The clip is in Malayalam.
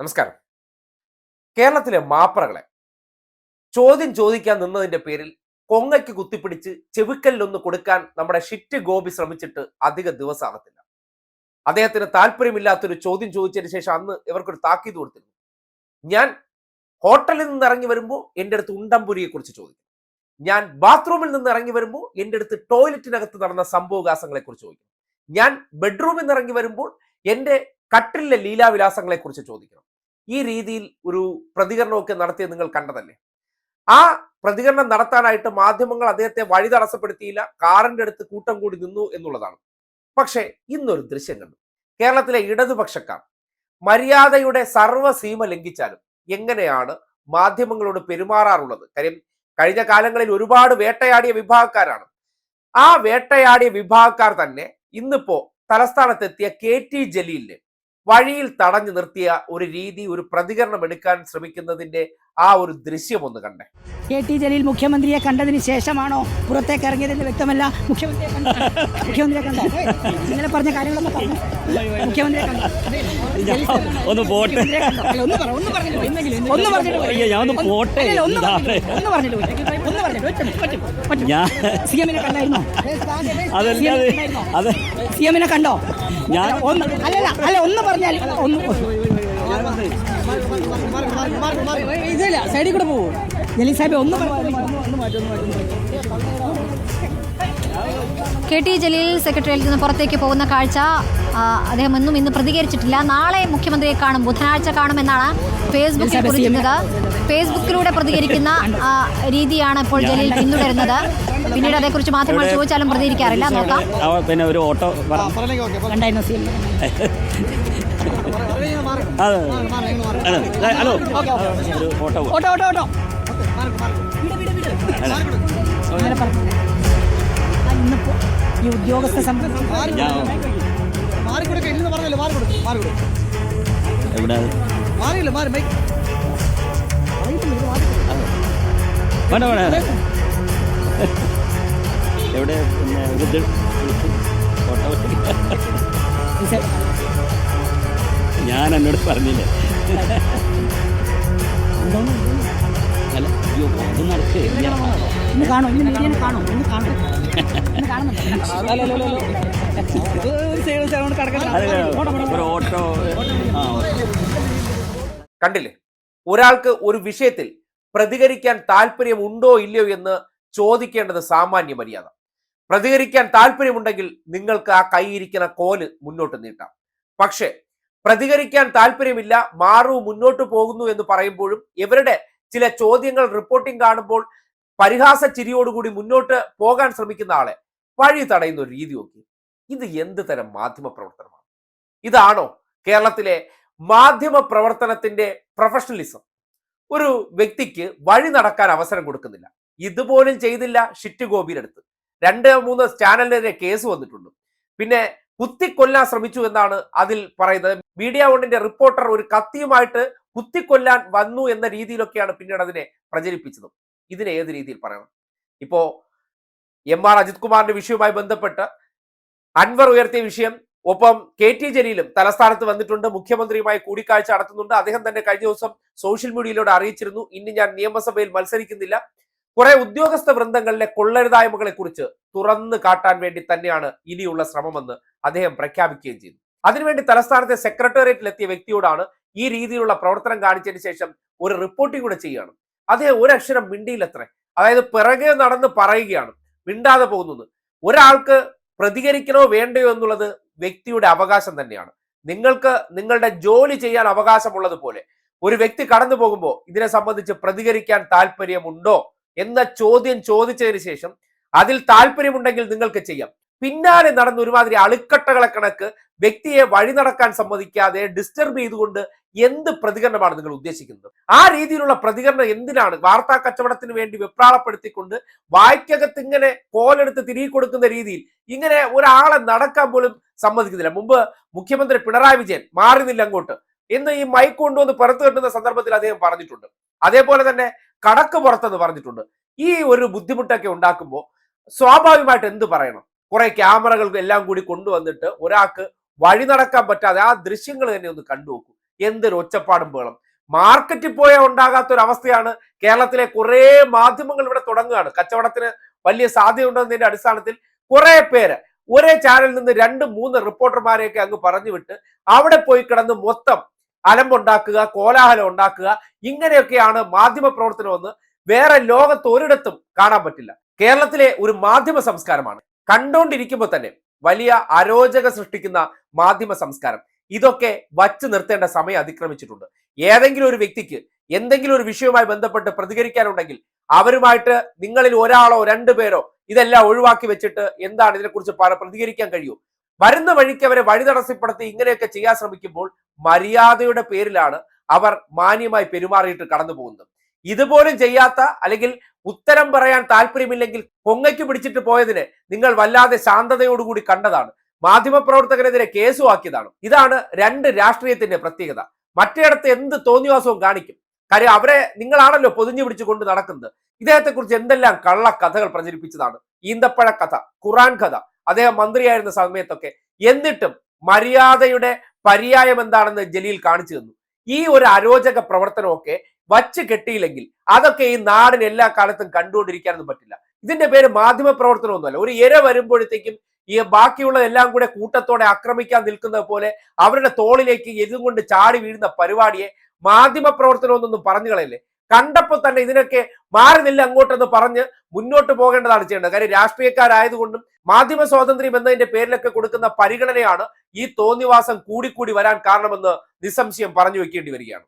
നമസ്കാരം. കേരളത്തിലെ മാപ്രകളെ ചോദ്യം ചോദിക്കാൻ നിന്നതിന്റെ പേരിൽ കൊങ്ങയ്ക്ക് കുത്തിപ്പിടിച്ച് ചെവിക്കല്ലൊന്ന് കൊടുക്കാൻ നമ്മുടെ ഷിറ്റ് ഗോപി ശ്രമിച്ചിട്ട് അധിക ദിവസമാകത്തില്ല അദ്ദേഹത്തിന് താല്പര്യമില്ലാത്തൊരു ചോദ്യം ചോദിച്ചതിന് ശേഷം അന്ന് ഇവർക്കൊരു താക്കീത് കൊടുത്തിരുന്നു. ഞാൻ ഹോട്ടലിൽ നിന്ന് ഇറങ്ങി വരുമ്പോൾ എന്റെ അടുത്ത് ഉണ്ടംപുരിയെ കുറിച്ച് ചോദിക്കും. ഞാൻ ബാത്റൂമിൽ നിന്ന് ഇറങ്ങി വരുമ്പോൾ എന്റെ അടുത്ത് ടോയ്ലറ്റിനകത്ത് നടന്ന സംഭവവികാസങ്ങളെ കുറിച്ച് ചോദിക്കും. ഞാൻ ബെഡ്റൂമിൽ നിന്ന് ഇറങ്ങി വരുമ്പോൾ എന്റെ കട്ടിലെ ലീലാവിലാസങ്ങളെ കുറിച്ച് ചോദിക്കണം. ഈ രീതിയിൽ ഒരു പ്രതികരണമൊക്കെ നടത്തിയത് നിങ്ങൾ കണ്ടതല്ലേ? ആ പ്രതികരണം നടത്താനായിട്ട് മാധ്യമങ്ങൾ അദ്ദേഹത്തെ വഴി തടസ്സപ്പെടുത്തിയില്ല കാറിന്റെ അടുത്ത് കൂട്ടം കൂടി നിന്നു എന്നുള്ളതാണ്. പക്ഷേ ഇന്നൊരു ദൃശ്യം കണ്ടു. കേരളത്തിലെ ഇടതുപക്ഷക്കാർ മര്യാദയുടെ സർവസീമ ലംഘിച്ചാലും എങ്ങനെയാണ് മാധ്യമങ്ങളോട് പെരുമാറാറുള്ളത്? കാര്യം കഴിഞ്ഞ കാലങ്ങളിൽ ഒരുപാട് വേട്ടയാടിയ വിഭാഗക്കാരാണ്. ആ വേട്ടയാടിയ വിഭാഗക്കാർ തന്നെ ഇന്നിപ്പോ തലസ്ഥാനത്തെത്തിയ കെ ടി ജലീലിനെ വഴിയിൽ തടഞ്ഞു നിർത്തിയ ഒരു രീതി ഒരു പ്രതികരണം എടുക്കാൻ ശ്രമിക്കുന്നതിന്റെ ആ ഒരു ദൃശ്യം ഒന്ന് കണ്ടേ കെ ടി ജലീൽ മുഖ്യമന്ത്രിയെ കണ്ടതിന് ശേഷമാണോ പുറത്തേക്ക് ഇറങ്ങിയതെന്ന് വ്യക്തമല്ല മുഖ്യമന്ത്രിയെ കണ്ടോ മുഖ്യമന്ത്രിയെ കണ്ടോ ഇന്നലെ പറഞ്ഞ കാര്യങ്ങളൊക്കെ പറഞ്ഞു മുഖ്യമന്ത്രിയെ കണ്ടോ ജലീൽ ഒന്ന് പോട്ടെ ഒന്ന് പറ ഒന്ന് പറഞ്ഞിട്ട്. ഒന്ന് പറഞ്ഞിട്ട് പോയി. ഞാൻ ഒന്ന് പോട്ടെ. അല്ലല്ല, ഒന്ന് പറഞ്ഞിട്ട് ഒന്ന് പറഞ്ഞിട്ട് ഒന്ന് പറഞ്ഞിട്ട് ഒറ്റ മിനിറ്റ്, ഒറ്റ മിനിറ്റ്, ഞാൻ സി എമ്മിനെ കണ്ടായിരുന്നോ സി എമ്മിനെ കണ്ടോ ഞാൻ അല്ലല്ല അല്ല ഒന്ന് പറഞ്ഞാൽ ഒന്ന് ഇതില്ല സൈഡിൽ കൂടെ പോകും ജലീൽ സാഹിബ് ഒന്ന് കെ ടി ജലീൽ സെക്രട്ടേറിയറ്റിൽ നിന്ന് പുറത്തേക്ക് പോകുന്ന കാഴ്ച അദ്ദേഹം ഒന്നും ഇന്ന് പ്രതികരിച്ചിട്ടില്ല. നാളെ മുഖ്യമന്ത്രിയെ കാണും ബുധനാഴ്ച കാണുമെന്നാണ് ഫേസ്ബുക്കിൽ കുറിക്കുന്നത് ഫേസ്ബുക്കിലൂടെ പ്രതികരിക്കുന്ന രീതിയാണ് ഇപ്പോൾ ജലീൽ പിന്തുടരുന്നത്. പിന്നീട് അതേക്കുറിച്ച് മാധ്യമങ്ങൾ ചോദിച്ചാലും പ്രതികരിക്കാറില്ല. നോക്കാം. പിന്നെ ഒരു auto hello. Auto auto auto auto. ഇന്നിപ്പോ ഈ ഉദ്യോഗസ്ഥ സംഘം ഇല്ലെന്ന് പറഞ്ഞല്ലോ എവിടെ? അത്? മാറിയില്ല മാറി ബൈക്ക് വേണ്ട വേണ്ട. എവിടെ? പിന്നെ ഒരു ഇത് ഓട്ടോ ഞാൻ എന്നോട് പറഞ്ഞില്ലേ? മീഡിയനെ കണ്ടില്ലേ? ഒരാൾക്ക് ഒരു വിഷയത്തിൽ പ്രതികരിക്കാൻ താല്പര്യം ഉണ്ടോ ഇല്ലയോ എന്ന് ചോദിക്കേണ്ടത് സാമാന്യ മര്യാദ. പ്രതികരിക്കാൻ താല്പര്യമുണ്ടെങ്കിൽ നിങ്ങൾക്ക് ആ കൈയിരിക്കുന്ന കോൽ മുന്നോട്ട് നീട്ടാം. പക്ഷേ പ്രതികരിക്കാൻ താല്പര്യമില്ല മാറു മുന്നോട്ട് പോകുന്നു എന്ന് പറയുമ്പോഴും ഇവരുടെ ചില ചോദ്യങ്ങൾ റിപ്പോർട്ടിംഗ് കാണുമ്പോൾ പരിഹാസ ചിരിയോടുകൂടി മുന്നോട്ട് പോകാൻ ശ്രമിക്കുന്ന ആളെ വഴി തടയുന്ന ഒരു രീതി നോക്കി. ഇത് എന്ത് തരം മാധ്യമ പ്രവർത്തനമാണ്? ഇതാണോ കേരളത്തിലെ മാധ്യമ പ്രവർത്തനത്തിന്റെ പ്രൊഫഷണലിസം ഒരു വ്യക്തിക്ക് വഴി നടക്കാൻ അവസരം കൊടുക്കുന്നില്ല. ഇതുപോലും ചെയ്തില്ല ഷിറ്റ് ഗോപിയിലെടുത്ത് രണ്ട് മൂന്ന് ചാനലിനെതിരെ കേസ് വന്നിട്ടുണ്ട്. പിന്നെ കുത്തിക്കൊല്ലാൻ ശ്രമിച്ചു എന്നാണ് അതിൽ പറയുന്നത്. മീഡിയ വണ്ണിന്റെ റിപ്പോർട്ടർ ഒരു കത്തിയുമായിട്ട് കുത്തിക്കൊല്ലാൻ വന്നു എന്ന രീതിയിലൊക്കെയാണ് പിന്നീട് അതിനെ പ്രചരിപ്പിച്ചത്. ഇതിനെ ഏത് രീതിയിൽ പറയണം ഇപ്പോ എം ആർ അജിത് കുമാറിന്റെ വിഷയവുമായി ബന്ധപ്പെട്ട് അൻവർ ഉയർത്തിയ വിഷയം ഒപ്പം കെ ടി ജലീലും തലസ്ഥാനത്ത് വന്നിട്ടുണ്ട് മുഖ്യമന്ത്രിയുമായി കൂടിക്കാഴ്ച നടത്തുന്നുണ്ട്. അദ്ദേഹം തന്നെ കഴിഞ്ഞ ദിവസം സോഷ്യൽ മീഡിയയിലൂടെ അറിയിച്ചിരുന്നു ഇനി ഞാൻ നിയമസഭയിൽ മത്സരിക്കുന്നില്ല. കുറെ ഉദ്യോഗസ്ഥ വൃന്ദങ്ങളിലെ കൊള്ളരുതായ്മകളെ കുറിച്ച് തുറന്നു കാട്ടാൻ വേണ്ടി തന്നെയാണ് ഇനിയുള്ള ശ്രമമെന്ന് അദ്ദേഹം പ്രഖ്യാപിക്കുകയും ചെയ്തു. അതിനുവേണ്ടി തലസ്ഥാനത്തെ സെക്രട്ടേറിയറ്റിലെത്തിയ വ്യക്തിയോടാണ് ഈ രീതിയിലുള്ള പ്രവർത്തനം കാണിച്ചതിന് ശേഷം ഒരു റിപ്പോർട്ടിംഗ് കൂടെ ചെയ്യുകയാണ്. അദ്ദേഹം ഒരക്ഷരം മിണ്ടിയില്ലത്രേ. അതായത് പിറകെ നടന്ന് പറയുകയാണ്. മിണ്ടാതെ പോകുന്നത്. ഒരാൾക്ക് പ്രതികരിക്കണോ വേണ്ടയോ എന്നുള്ളത് വ്യക്തിയുടെ അവകാശം തന്നെയാണ്. നിങ്ങൾക്ക് നിങ്ങളുടെ ജോലി ചെയ്യാൻ അവകാശമുള്ളത് പോലെ ഒരു വ്യക്തി കടന്നു പോകുമ്പോൾ ഇതിനെ സംബന്ധിച്ച് പ്രതികരിക്കാൻ താല്പര്യമുണ്ടോ എന്ന ചോദ്യം ചോദിച്ചതിന് ശേഷം അതിൽ താല്പര്യമുണ്ടെങ്കിൽ നിങ്ങൾക്ക് ചെയ്യാം. പിന്നാലെ നടന്ന ഒരുമാതിരി അളുക്കട്ടകളെ കണക്ക് വ്യക്തിയെ വഴി നടക്കാൻ സമ്മതിക്കാതെ ഡിസ്റ്റർബ് ചെയ്തുകൊണ്ട് എന്ത് പ്രതികരണമാണ് നിങ്ങൾ ഉദ്ദേശിക്കുന്നത്? ആ രീതിയിലുള്ള പ്രതികരണം എന്തിനാണ്? വാർത്താ കച്ചവടത്തിന് വേണ്ടി വെപ്രാളപ്പെടുത്തിക്കൊണ്ട് വായ്ക്കകത്ത് ഇങ്ങനെ കോലെടുത്ത് തിരികെ കൊടുക്കുന്ന രീതിയിൽ ഇങ്ങനെ ഒരാളെ നടക്കാൻ പോലും സമ്മതിക്കുന്നില്ല. മുമ്പ് മുഖ്യമന്ത്രി പിണറായി വിജയൻ മാറുന്നില്ല അങ്ങോട്ട് എന്ന് ഈ മൈക്ക് കൊണ്ടുവന്ന് പുറത്തു കെട്ടുന്ന സന്ദർഭത്തിൽ അദ്ദേഹം പറഞ്ഞിട്ടുണ്ട്. അതേപോലെ തന്നെ കടക്ക് പുറത്തെന്ന് പറഞ്ഞിട്ടുണ്ട്. ഈ ഒരു ബുദ്ധിമുട്ടൊക്കെ ഉണ്ടാക്കുമ്പോൾ സ്വാഭാവികമായിട്ട് എന്ത് പറയണം? കുറെ ക്യാമറകൾ എല്ലാം കൂടി കൊണ്ടുവന്നിട്ട് ഒരാൾക്ക് വഴി നടക്കാൻ പറ്റാതെ ആ ദൃശ്യങ്ങൾ തന്നെ ഒന്ന് കണ്ടു നോക്കൂ. എന്തൊരു ഒച്ചപ്പാടും ബേളം മാർക്കറ്റിൽ പോയാൽ ഉണ്ടാകാത്ത ഒരു അവസ്ഥയാണ് കേരളത്തിലെ കുറെ മാധ്യമങ്ങൾ ഇവിടെ തുടങ്ങുകയാണ്. കച്ചവടത്തിന് വലിയ സാധ്യത ഉണ്ടെന്നതിന്റെ അടിസ്ഥാനത്തിൽ കുറെ പേര് ഒരേ ചാനലിൽ നിന്ന് രണ്ട് മൂന്ന് റിപ്പോർട്ടർമാരെയൊക്കെ അങ്ങ് പറഞ്ഞു വിട്ട് അവിടെ പോയി കിടന്ന് മൊത്തം അലമ്പുണ്ടാക്കുക കോലാഹലം ഉണ്ടാക്കുക ഇങ്ങനെയൊക്കെയാണ് മാധ്യമ പ്രവർത്തനമെന്ന് വേറെ ലോകത്ത് ഒരിടത്തും കാണാൻ പറ്റില്ല. കേരളത്തിലെ ഒരു മാധ്യമ സംസ്കാരമാണ്. കണ്ടുകൊണ്ടിരിക്കുമ്പോൾ തന്നെ വലിയ അരോചക സൃഷ്ടിക്കുന്ന മാധ്യമ സംസ്കാരം. ഇതൊക്കെ വച്ചു നിർത്തേണ്ട സമയം അതിക്രമിച്ചിട്ടുണ്ട്. ഏതെങ്കിലും ഒരു വ്യക്തിക്ക് എന്തെങ്കിലും ഒരു വിഷയവുമായി ബന്ധപ്പെട്ട് പ്രതികരിക്കാനുണ്ടെങ്കിൽ അവരുമായിട്ട് നിങ്ങളിൽ ഒരാളോ രണ്ടു പേരോ ഇതെല്ലാം ഒഴിവാക്കി വെച്ചിട്ട് എന്താണ് ഇതിനെക്കുറിച്ച് പ്രതികരിക്കാൻ കഴിയൂ? വരുന്ന വഴിക്ക് അവരെ വഴി തടസ്സപ്പെടുത്തി ഇങ്ങനെയൊക്കെ ചെയ്യാൻ ശ്രമിക്കുമ്പോൾ മര്യാദയുടെ പേരിലാണ് അവർ മാന്യമായി പെരുമാറിയിട്ട് കടന്നു പോകുന്നത് ഇതുപോലും ചെയ്യാത്ത അല്ലെങ്കിൽ ഉത്തരം പറയാൻ താല്പര്യമില്ലെങ്കിൽ പൊങ്ങയ്ക്ക് പിടിച്ചിട്ട് പോയതിനെ നിങ്ങൾ വല്ലാതെ ശാന്തതയോടുകൂടി കണ്ടതാണ്. മാധ്യമപ്രവർത്തകരെതിരെ കേസുമാക്കിയതാണ് ഇതാണ് രണ്ട് രാഷ്ട്രീയത്തിന്റെ പ്രത്യേകത. മറ്റേടത്ത് എന്ത് തോന്നിവാസവും കാണിക്കും. കാര്യം അവരെ നിങ്ങളാണല്ലോ പൊതിഞ്ഞു പിടിച്ചു കൊണ്ട് നടക്കുന്നത്. ഇദ്ദേഹത്തെ കുറിച്ച് എന്തെല്ലാം കള്ള കഥകൾ പ്രചരിപ്പിച്ചതാണ്. ഈന്തപ്പഴ കഥ ഖുറാൻ കഥ അദ്ദേഹം മന്ത്രിയായിരുന്ന സമയത്തൊക്കെ എന്നിട്ടും മര്യാദയുടെ പര്യായം എന്താണെന്ന് ജലീൽ കാണിച്ചു തന്നു. ഈ ഒരു അരോചക പ്രവർത്തനമൊക്കെ വച്ച് കെട്ടിയില്ലെങ്കിൽ അതൊക്കെ ഈ നാടിന് എല്ലാ കാലത്തും കണ്ടുകൊണ്ടിരിക്കാനൊന്നും പറ്റില്ല. ഇതിന്റെ പേര് മാധ്യമ പ്രവർത്തനമൊന്നുമല്ല ഒരു ഇര വരുമ്പോഴത്തേക്കും ഈ ബാക്കിയുള്ള എല്ലാം കൂടെ കൂട്ടത്തോടെ ആക്രമിക്കാൻ നിൽക്കുന്നത് പോലെ അവരുടെ തോളിലേക്ക് എതും കൊണ്ട് ചാടി വീഴുന്ന പരിപാടിയെ മാധ്യമ പ്രവർത്തനമൊന്നും പറഞ്ഞു കളയല്ലേ? കണ്ടപ്പോൾ തന്നെ ഇതിനൊക്കെ മാറി നില്ല അങ്ങോട്ടെന്ന് പറഞ്ഞ് മുന്നോട്ട് പോകേണ്ടതാണ് ചെയ്യേണ്ടത്. കാര്യം രാഷ്ട്രീയക്കാരായതുകൊണ്ടും മാധ്യമ സ്വാതന്ത്ര്യം എന്നതിന്റെ പേരിലൊക്കെ കൊടുക്കുന്ന പരിഗണനയാണ് ഈ തോന്നിവാസം കൂടിക്കൂടി വരാൻ കാരണമെന്ന് നിസ്സംശയം പറഞ്ഞു വെക്കേണ്ടി വരികയാണ്.